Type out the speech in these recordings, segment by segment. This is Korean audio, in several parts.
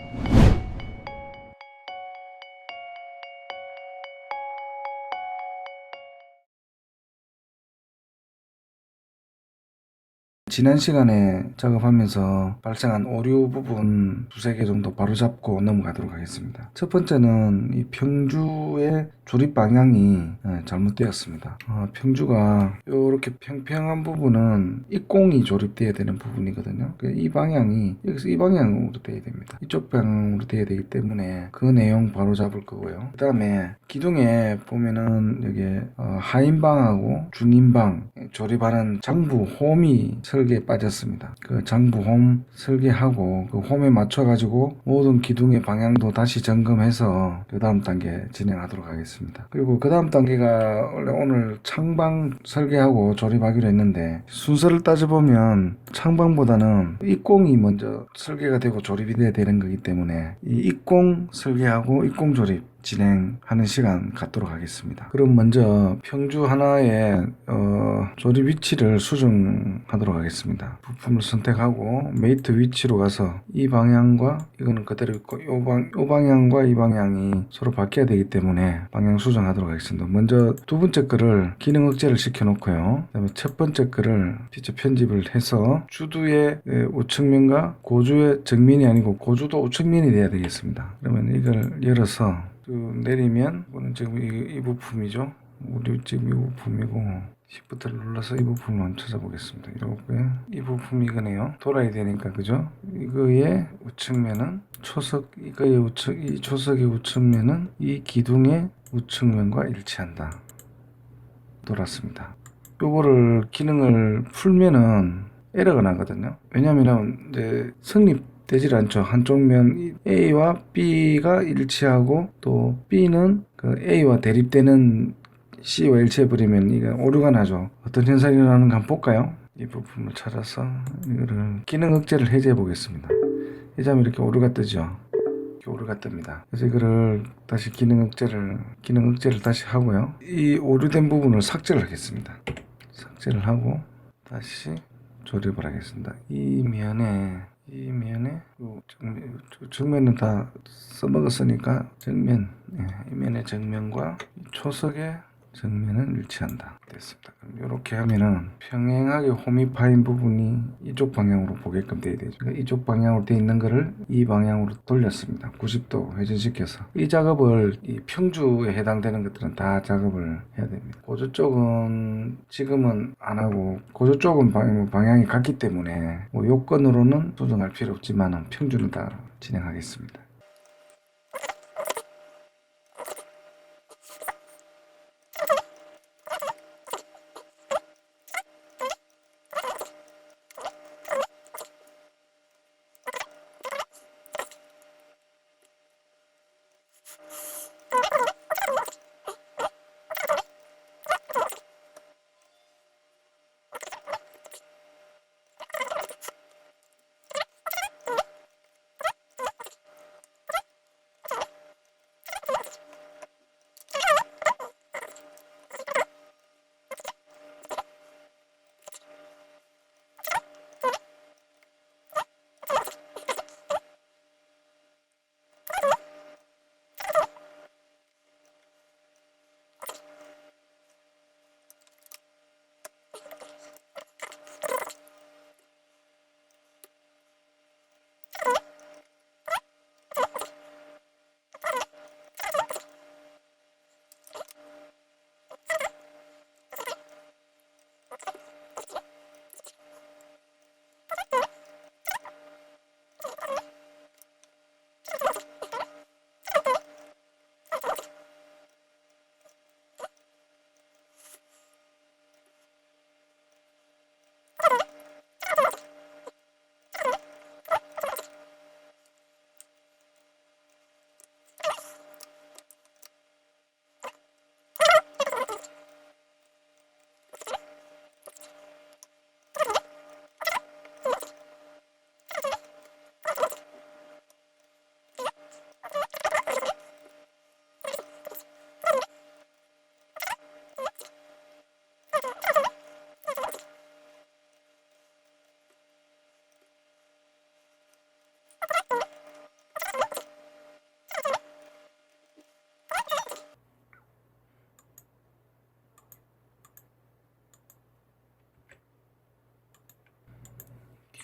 you 지난 시간에 작업하면서 발생한 오류 부분 두세 개 정도 바로잡고 넘어가도록 하겠습니다. 첫 번째는 이 평주의 조립 방향이 예, 잘못되었습니다. 어, 평주가 이렇게 평평한 부분은 입공이 조립되어야 되는 부분이거든요. 그이 방향이 여기서 이 방향으로 되어야 됩니다. 이쪽 방향으로 되어야 되기 때문에 그 내용 바로잡을 거고요. 그 다음에 기둥에 보면은 여기 어, 하인방하고 중인방 조립하는 장부 홈이 설계에 빠졌습니다. 그 장부 홈 설계하고 그 홈에 맞춰 가지고 모든 기둥의 방향도 다시 점검해서 그 다음 단계 진행하도록 하겠습니다. 그리고 그 다음 단계가 원래 오늘 창방 설계하고 조립하기로 했는데 순서를 따져보면 창방보다는 입공이 먼저 설계가 되고 조립이 돼야 되는 거기 때문에 이 입공 설계하고 입공 조립 진행하는 시간 갖도록 하겠습니다. 그럼 먼저 평주 하나의 어, 조립 위치를 수정하도록 하겠습니다. 부품을 선택하고 메이트 위치로 가서 이 방향과 이거는 그대로 있고 이 방, 요 방향과 이 방향이 서로 바뀌어야 되기 때문에 방향 수정하도록 하겠습니다. 먼저 두 번째 거를 기능 억제를 시켜 놓고요. 그다음에 첫 번째 거를 직접 편집을 해서 주두의 에, 우측면과 고주의 정면이 아니고 고주도 우측면이 돼야 되겠습니다. 그러면 이걸 열어서 쭉 내리면 이거는 지금 이, 이 부품이죠. 우리 지금 이 부품이고 시프트를 눌러서 이 부품을 한번 찾아보겠습니다. 이렇게 이 부품이 이거네요. 돌아야 되니까 그죠? 이거의 우측면은 초석 이거의 우측 이 초석의 우측면은 이 기둥의 우측면과 일치한다. 돌았습니다. 요거를 기능을 풀면은 에러가 나거든요. 왜냐면은 이제 성립 되질 않죠. 한쪽 면 A와 B가 일치하고 또 B는 그 A와 대립되는 C와 일치해버리면 이게 오류가 나죠. 어떤 현상이 일어나는가 한번 볼까요? 이 부품을 찾아서 이거를 기능 억제를 해제해 보겠습니다. 해제하면 이렇게 오류가 뜨죠. 오류가 뜹니다. 그래서 이거를 다시 기능 억제를 기능 억제를 다시 하고요. 이 오류된 부분을 삭제를 하겠습니다. 삭제를 하고 다시 조립을 하겠습니다. 이 면에 이 면에 요 정면, 요 정면은 다 써먹었으니까 정면 예, 이 면의 정면과 이 초석의 정면은 일치한다. 됐습니다. 그럼 이렇게 하면은 평행하게 홈이 파인 부분이 이쪽 방향으로 보게끔 돼야 되죠. 그러니까 이쪽 방향으로 돼 있는 거를 이 방향으로 돌렸습니다. 90도 회전시켜서 이 작업을 이 평주에 해당되는 것들은 다 작업을 해야 됩니다. 고조 쪽은 지금은 안 하고 고조 쪽은 방- 방향이 같기 때문에 뭐 요건으로는 조정할 필요 없지만은 평주는 다 진행하겠습니다.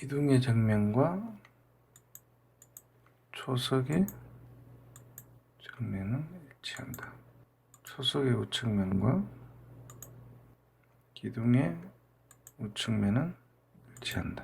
기둥의 정면과 초석의 정면은 일치한다. 초석의 우측면과 기둥의 우측면은 일치한다.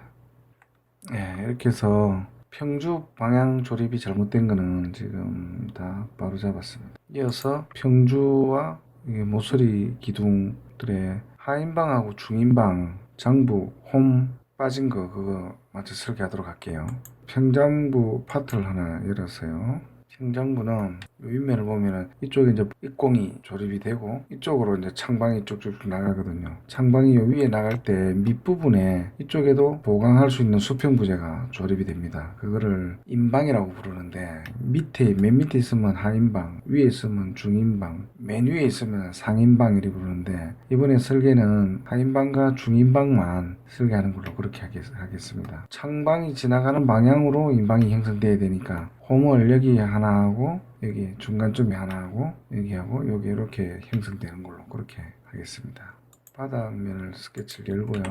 예, 이렇게 해서 평주 방향 조립이 잘못된 거는 지금 다 바로 잡았습니다. 이어서 평주와 이 모서리 기둥들의 하인방하고 중인방, 장부, 홈 빠진 거 그거 마저 설계하도록 할게요. 평장부 파트를 하나 열었어요. 요 윗면을 보면은 이쪽에 이제 입공이 조립이 되고 이쪽으로 이제 창방이 쭉쭉쭉 나가거든요. 창방이 요 위에 나갈 때 밑부분에 이쪽에도 보강할 수 있는 수평 부재가 조립이 됩니다. 그거를 인방이라고 부르는데 밑에 맨 밑에 있으면 하인방, 위에 있으면 중인방, 맨 위에 있으면 상인방 이렇게 부르는데 이번에 설계는 하인방과 중인방만 설계하는 걸로 그렇게 하겠, 하겠습니다. 창방이 지나가는 방향으로 인방이 형성돼야 되니까 홈을 여기 하나 하고 여기 중간쯤에 하나 하고 여기 하고 여기 이렇게 형성되는 걸로 그렇게 하겠습니다. 바닥면을 스케치를 열고요.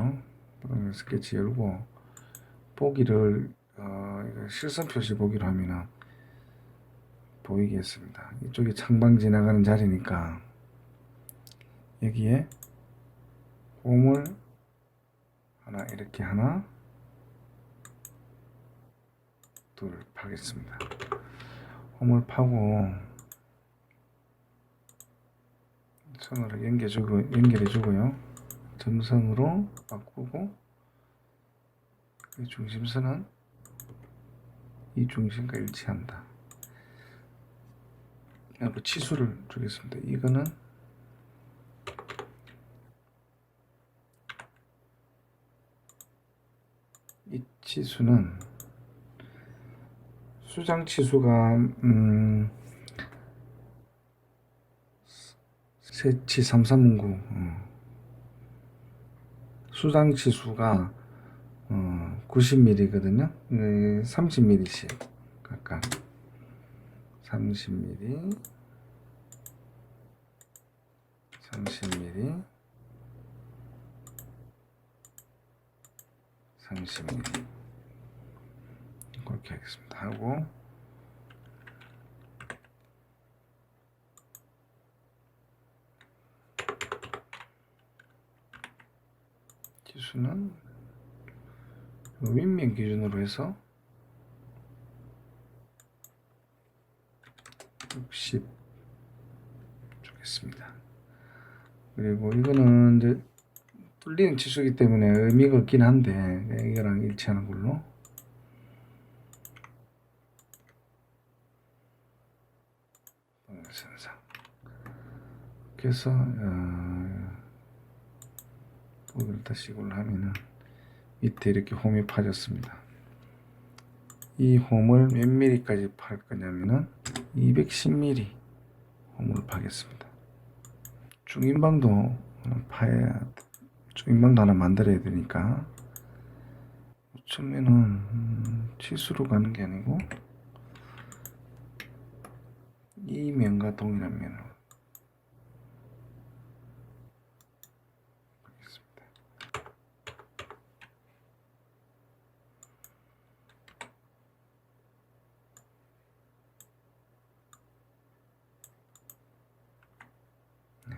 바닥면 스케치 열고 보기를 어, 실선 표시 보기로 하면은 보이겠습니다. 이쪽에 창방 지나가는 자리니까 여기에 홈을 하나 이렇게 하나 둘 파겠습니다. 홈을 파고 선으로 연결주고 연결해주고요. 점선으로 바꾸고 이 중심선은 이 중심과 일치한다. 그리고 치수를 주겠습니다. 이거는 이 치수는 수장 치수가 음 세치 3309 어. 수장 치수가 어, 90mm거든요. 30mm씩 각각 30mm 30mm 30mm 그렇게 하겠습니다. 하고 지수는 윗면 기준으로 해서 60 주겠습니다. 그리고 이거는 이제 뚫리는 치수이기 때문에 의미가 없긴 한데 이거랑 일치하는 걸로 선상 그래서 어, 보기를 다시 이걸로 하면은 밑에 이렇게 홈이 파졌습니다. 이 홈을 몇 mm까지 팔 거냐면은 210mm 홈을 파겠습니다. 중인방도 파야 중인방도 하나 만들어야 되니까 처음에는 음, 치수로 가는 게 아니고 이 면과 동일한 면으로. 네.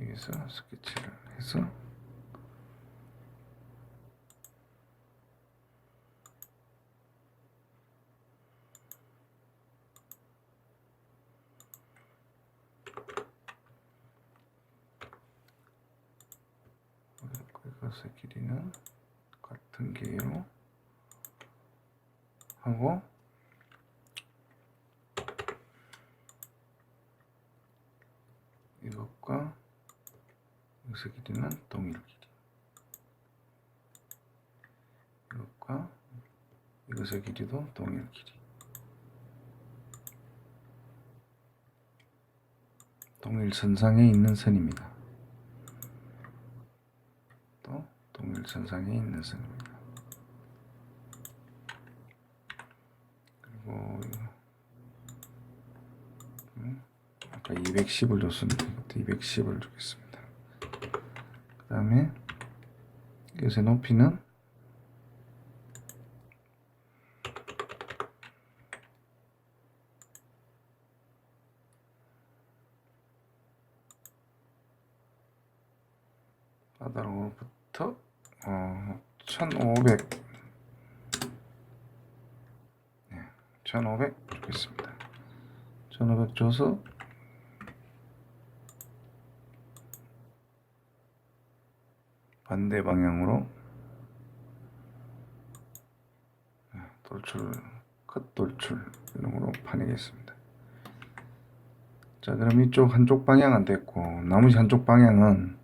여기서 스케치를 해서 그것의 길이는 같은 길이로 하고 이것과 이것의 길이는 동일 길이 이것과 이것의 길이도 동일 길이 동일 선상에 있는 선입니다. 또 동일선상에 있는 선입니다. 그리고 음, 아까 210을 줬으니까 이것도 210을 주겠습니다. 그 다음에 요새 높이는 바닥으로부터 어, 1500 네, 1500 주겠습니다. 1500 줘서 반대 방향으로 네, 돌출 컷 돌출 이름으로 파내겠습니다. 자 그럼 이쪽 한쪽 방향은 됐고 나머지 한쪽 방향은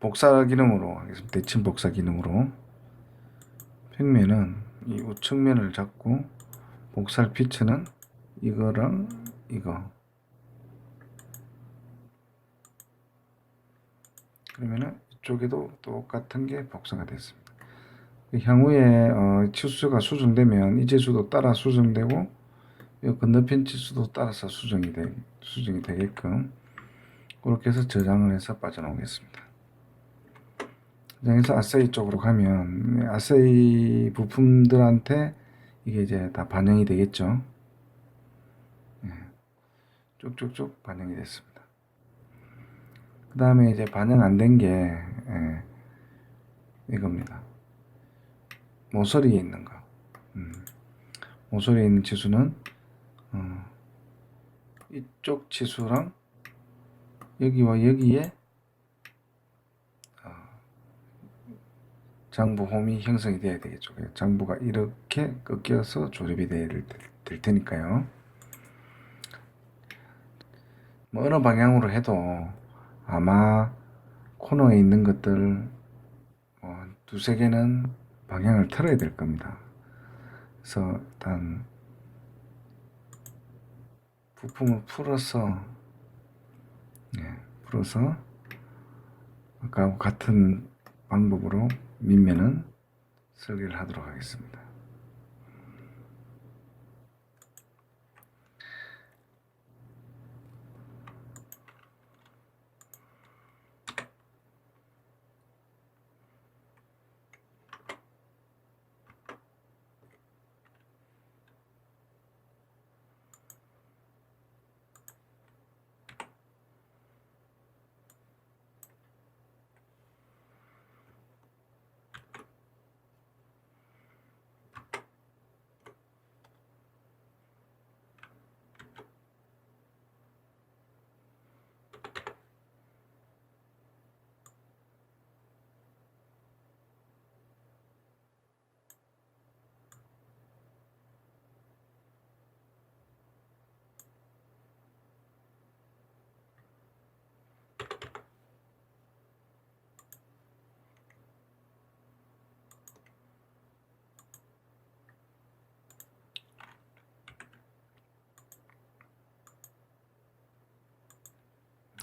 복사 기능으로 하겠습니다. 대칭 복사 기능으로 평면은 이 우측면을 잡고 복살 피치는 이거랑 이거 그러면은 이쪽에도 똑같은 게 복사가 됐습니다. 향후에 어, 치수가 수정되면 이 지수도 따라 수정되고 이 건너편 치수도 따라서 수정이 되, 수정이 되게끔 그렇게 해서 저장을 해서 빠져나오겠습니다. 저장해서 아세이 쪽으로 가면 아세이 부품들한테 이게 이제 다 반영이 되겠죠. 예, 쭉쭉쭉 반영이 됐습니다. 그 다음에 이제 반영 안 된 게 예, 이겁니다. 모서리에 있는 거. 음, 모서리에 있는 치수는 어, 이쪽 치수랑 여기와 여기에 어, 장부 홈이 형성이 돼야 되겠죠. 장부가 이렇게 꺾여서 조립이 될, 될 테니까요. 뭐 어느 방향으로 해도 아마 코너에 있는 것들 어, 두세 개는 방향을 틀어야 될 겁니다. 그래서 일단 부품을 풀어서 예, 풀어서 아까 같은 방법으로 밑면은 설계를 하도록 하겠습니다.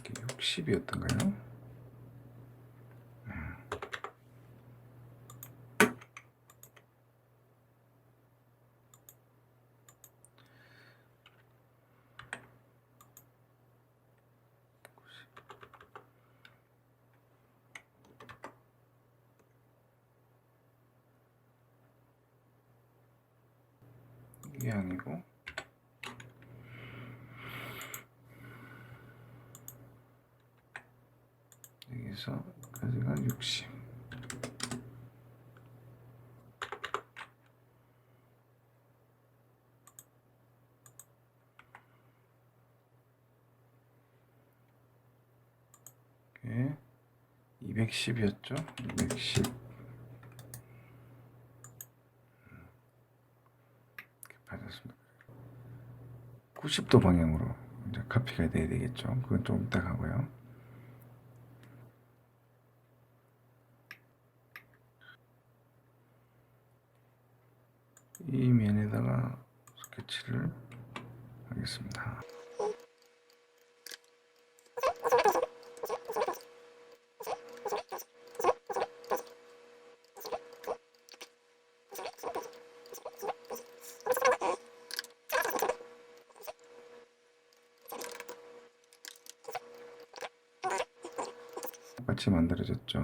이게 60이었던가요? 이게 아니고 여기서 까지가 60 이게 210이었죠? 210 이렇게 빠졌습니다. 90도 방향으로 이제 카피가 돼야 되겠죠. 그건 좀 이따 가고요. 이 면에다가 스케치를 하겠습니다. 똑같이 만들어졌죠.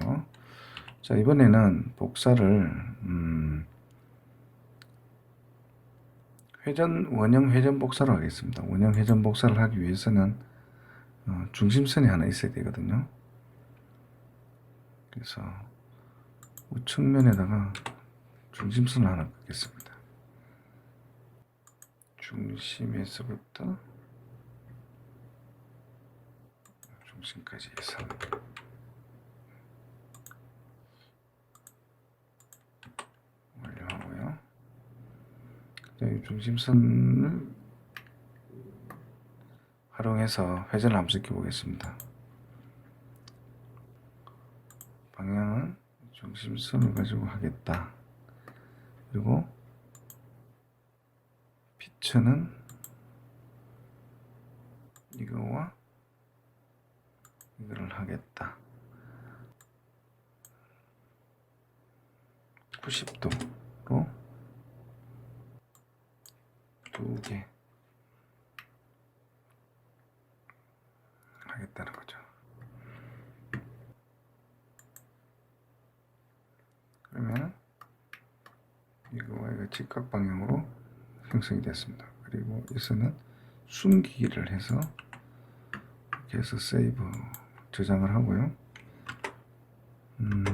자 이번에는 복사를 음, 회전 원형 회전 복사로 하겠습니다. 원형 회전 복사를 하기 위해서는 어, 중심선이 하나 있어야 되거든요. 그래서 우측면에다가 중심선을 하나 긋겠습니다. 중심에서부터 중심까지 해서 완료하고요. 이 중심선을 활용해서 회전을 한번 시켜 보겠습니다. 방향은 중심선을 가지고 하겠다. 그리고 피처는 이거와 이거를 하겠다. 90도로 두 개 하겠다는 거죠. 그러면 이거와 이거 직각 방향으로 형성이 됐습니다. 그리고 여기서는 숨기기를 해서 이렇게 해서 세이브 저장을 하고요. 음,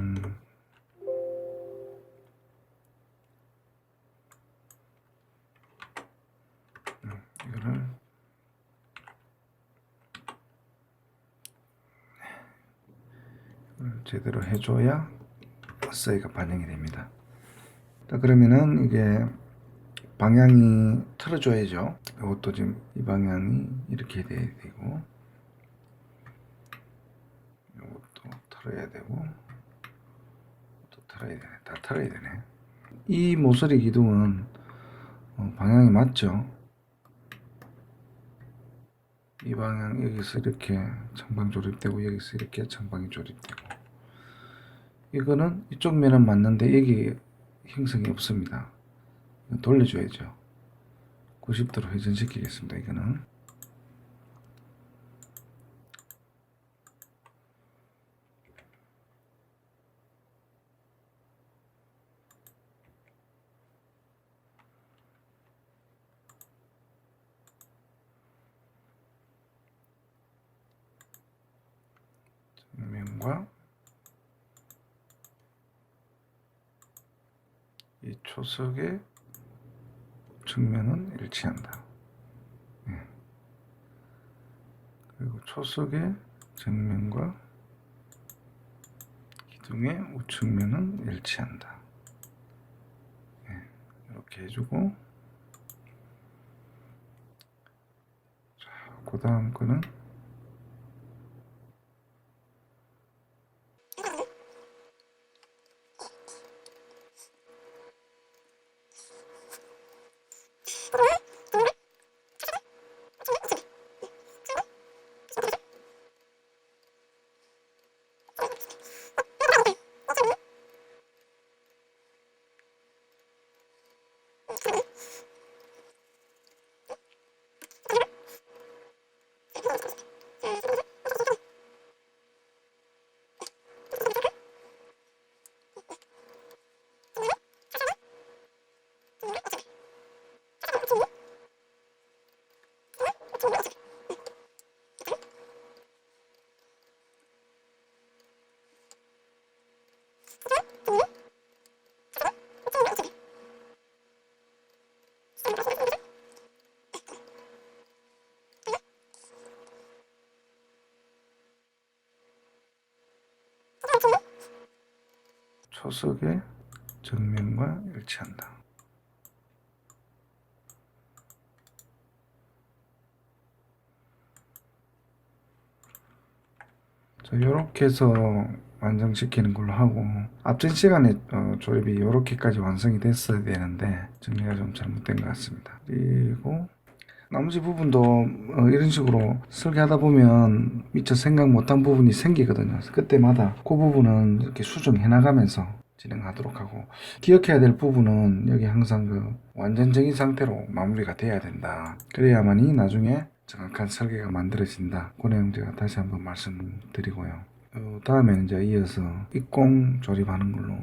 음, 이거를 이걸 제대로 해줘야 서이가 반영이 됩니다. 자 그러면은 이게 방향이 틀어줘야죠. 이것도 지금 이 방향이 이렇게 돼야 되고 이것도 틀어야 되고 또 틀어야 되네. 다 틀어야 되네. 이 모서리 기둥은 어, 방향이 맞죠? 이 방향 여기서 이렇게 청방 조립되고 여기서 이렇게 청방이 조립되고 이거는 이쪽 면은 맞는데 여기 형성이 없습니다. 돌려줘야죠. 90도로 회전시키겠습니다. 이거는 정면과 이 초석의 측면은 일치한다. 예. 그리고 초석의 정면과 기둥의 우측면은 일치한다. 예. 이렇게 해주고 자, 그 다음 거는 초석의 정면과 일치한다. 자, 이렇게 해서 완성시키는 걸로 하고 앞전 시간에 어, 조립이 이렇게까지 완성이 됐어야 되는데 정리가 좀 잘못된 것 같습니다. 그리고 나머지 부분도 어, 이런 식으로 설계하다 보면 미처 생각 못한 부분이 생기거든요. 그때마다 그 부분은 이렇게 수정해 나가면서 진행하도록 하고 기억해야 될 부분은 여기 항상 그 완전적인 상태로 마무리가 돼야 된다. 그래야만이 나중에 정확한 설계가 만들어진다. 그 내용 제가 다시 한번 말씀드리고요. 어, 다음에는 이제 이어서 입공 조립하는 걸로